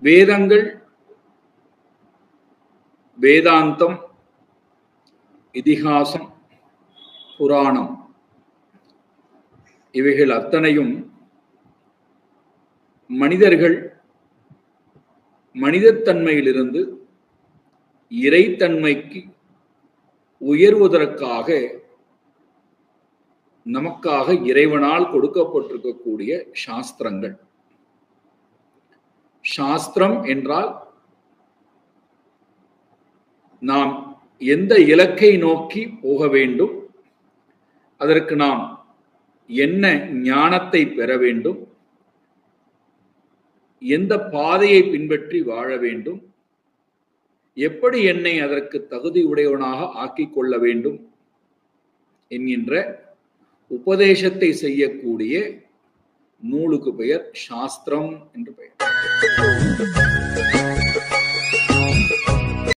வேதங்கள் வேதாந்தம் இதிகாசம் புராணம். இவைகள் அத்தனையும் மனிதர்கள் மனிதத்தன்மையிலிருந்து இறைத்தன்மைக்கு உயர்வதற்காக நமக்காக இறைவனால் கொடுக்கப்பட்டிருக்கக்கூடிய சாஸ்திரங்கள். சாஸ்திரம் என்றால் நாம் எந்த இலக்கை நோக்கி போக வேண்டும் அதற்கு நாம் என்ன ஞானத்தை பெற வேண்டும் எந்த பாதையை பின்பற்றி வாழ வேண்டும் எப்படி என்னை அதற்கு தகுதி உடையவனாக ஆக்கிக் கொள்ள வேண்டும் என்கின்ற உபதேசத்தை செய்யக்கூடிய நூலுக்கு பெயர் சாஸ்திரம் என்று பெயர்.